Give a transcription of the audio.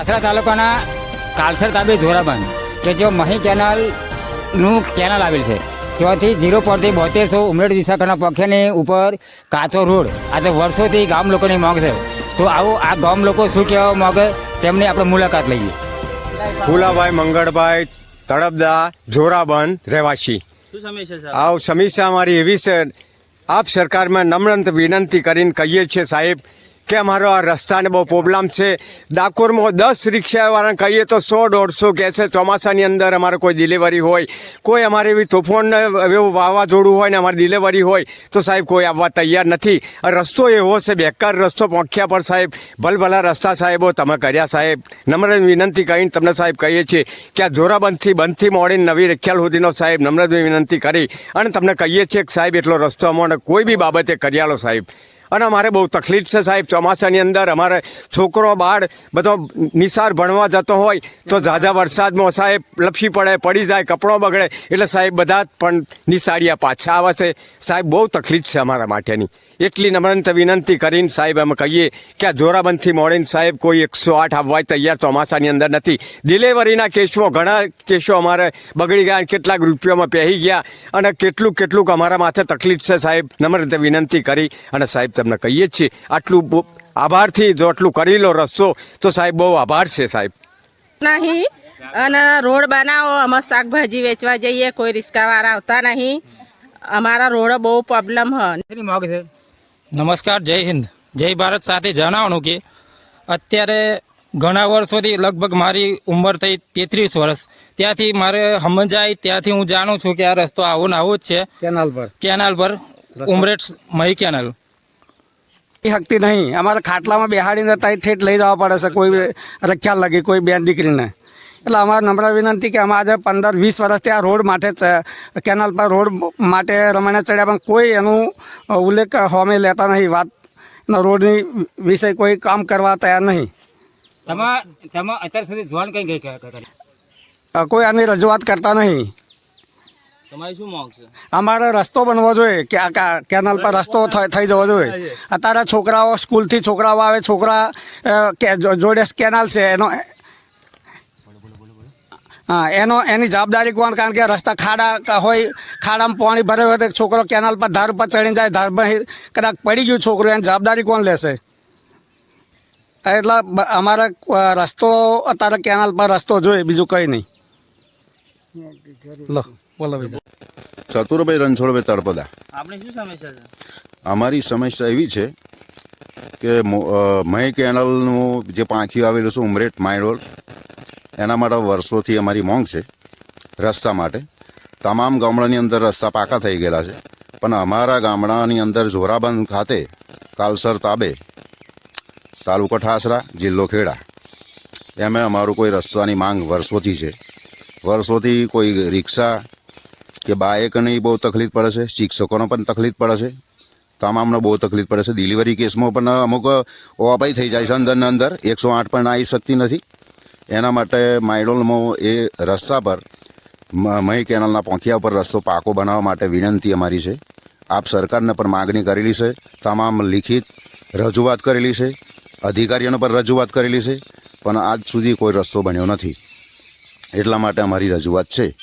આસરા તાલુકાના કાલસર તાબે જોરાબંધ કે જે મહી કેનાલનું કેનાલ આવેલ છે. ત્યાંથી જીરો પરથી બોતેરસો ઉમરેડ વિશાખાના પક્ષની ઉપર કાચો રોડ આજે વર્ષોથી ગામ લોકોની માંગ છે. તો આવો આ ગામ લોકો શું કહેવા માંગે તેમની આપણે મુલાકાત લઈએ. ફૂલાભાઈ મંગળભાઈ તળપદા જોરાબંધ રહેવાસી. આવ સમીક્ષા મારી અમારી એવી છે આપ સરકારમાં નમ્રંત વિનંતી કરીને કહીએ છીએ સાહેબ કે અમારો આ રસ્તાને બહુ પ્રોબ્લેમ છે. ડાકોરમાં દસ રિક્ષાવાળાને કહીએ તો સો, દોઢસો કહે છે ચોમાસાની અંદર અમારે કોઈ ડિલિવરી હોય, કોઈ અમારે એવી તોફાન એવું વાવાઝોડું હોય ને અમારી ડિલિવરી હોય, તો સાહેબ કોઈ આવવા તૈયાર નથી. રસ્તો એવો છે, બેકાર રસ્તો પહોંચ્યા પર સાહેબ. ભલભલા રસ્તા સાહેબો, તમે કર્યા સાહેબ. નમ્ર વિનંતી કહીને તમને સાહેબ કહીએ છીએ કે આ જોરાબંધથી બંધથી મોડીને નવી રખ્યાલ સુધીનો સાહેબ નમ્ર વિનંતી કરી અને તમને કહીએ છીએ કે સાહેબ, એટલો રસ્તો અમારે કોઈ બી બાબતે કર્યાલો સાહેબ. અને અમારે બહુ તકલીફ છે સાહેબ, ચોમાસાની અંદર અમારે છોકરો, બાળ બધો નિસાર ભણવા જતો હોય તો ઝાઝા વરસાદમાં સાહેબ લપસી પડે, પડી જાય, કપડો બગડે, એટલે સાહેબ બધા પણ નિસાડિયા પાછા આવે છે. સાહેબ, બહુ તકલીફ છે અમારા માટેની. એટલી નમ્રંત વિનંતી કરીને સાહેબ અમે કહીએ કે આ જોરાબંધથી મોડીને સાહેબ કોઈ એકસો આઠ આવવા તૈયાર ચોમાસાની અંદર નથી. ડિલેવરીના કેસમાં ઘણા કેસો અમારે બગડી ગયા કેટલાક રૂપિયામાં પહેરી ગયા અને કેટલું, કેટલુંક અમારા માથે તકલીફ છે સાહેબ. નમ્ર વિનંતી કરી અને સાહેબ તમને કહીએ જ છીએ આટલું આભારથી જો આટલું કરી લો રસ્તો તો સાહેબ બહુ આભાર છે સાહેબ. નહીં અને રોડ બનાવો અમે શાકભાજી વેચવા જઈએ કોઈ રિક્ષાવાળા આવતા નહીં. અમારા રોડ બહુ પ્રોબ્લેમ છે? નમસ્કાર જય હિન્દ. જય ભારત સાથે જણાવવાનું કે અત્યારે ઘણા વર્ષોથી લગભગ મારી ઉંમર થઈ તેત્રીસ વર્ષ. ત્યાંથી મારે સમજાય ત્યાંથી હું જાણું છું કે આ રસ્તો આવો ને આવો જ છે. કેનાલ પર. કેનાલ પર ઉમરેઠ મહી કેનાલ. એ હકતી નહીં. અમારે ખાટલામાં બેહાડીને ત્યાં ઠેઠ લઈ જવા પડે છે કોઈ રખ્યા લગી કોઈ બેન દીકરીને. એટલે અમારે નમ્ર વિનંતી કે અમે આજે પંદર વીસ વર્ષથી આ રોડ માટે કેનાલ પર રોડ માટે રમણે ચડ્યા પણ કોઈ એનું ઉલ્લેખ હોમે લેતા નહીં. વાત રોડની વિશે કોઈ કામ કરવા તૈયાર નહીં. તમે તમે અત્યાર સુધી જોવાનું કંઈ ગઈ કોઈ આની રજૂઆત કરતા નહીં. તમારી શું માંગ છે? અમારે રસ્તો બનવો જોઈએ. કે આ કેનાલ પર રસ્તો થઈ જવો જોઈએ. અત્યારે છોકરાઓ સ્કૂલથી છોકરાઓ આવે છોકરા કે જોડે કેનાલ છે. એનો હા એનો એની જવાબદારી કોણ? કારણ કે રસ્તા ખાડા ક- હોય ખાડામાં પાણી ભરે હોય તો છોકરો કેનાલ પર ધાર પર ચડી જાય ધાર પર કદાચ પડી ગયું છોકરું એની જવાબદારી કોણ લેશે? એટલે અમારે રસ્તો અત્યારે કેનાલ પર રસ્તો જોઈએ બીજું કંઈ નહીં. લો. ચતુરભાઈ રણછોડભાઈ તળપદા. આપણે શું સમસ્યા છે? અમારી સમસ્યા એવી છે કે મો- અ, કેનલનું જે પાંખી આવેલું છે ઉમરેટ માયડોલ એના માટે વર્ષોથી અમારી માંગ છે રસ્તા માટે. તમામ ગામડાની અંદર રસ્તા પાકા થઈ ગયેલા છે પણ અમારા ગામડાની અંદર જોરાબંધ ખાતે કાલસર તાબે તાલુકો ઠાસરા જિલ્લો ખેડા. એમ અમારું કોઈ રસ્તાની માંગ વર્ષોથી છે. વર્ષોથી કોઈ રિક્ષા કે બાઇકની બહુ તકલીફ પડે છે, શિક્ષકોને પણ તકલીફ પડે છે, તમામને બહુ તકલીફ પડે છે. ડિલિવરી કેસમાં પણ અમુક ઓપાઈ થઈ જાય છે અંદરને અંદર. એકસો આઠ પણ આવી શકતી નથી. એના માટે માઇડોલમાં એ રસ્તા પર મહી કેનાલના પોંખિયા પર રસ્તો પાકો બનાવવા માટે વિનંતી અમારી છે. આપ સરકારને પણ માગણી કરેલી છે. તમામ લિખિત રજૂઆત કરેલી છે. અધિકારીઓને પણ રજૂઆત કરેલી છે. પણ આજ સુધી કોઈ રસ્તો બન્યો નથી. એટલા માટે અમારી રજૂઆત છે.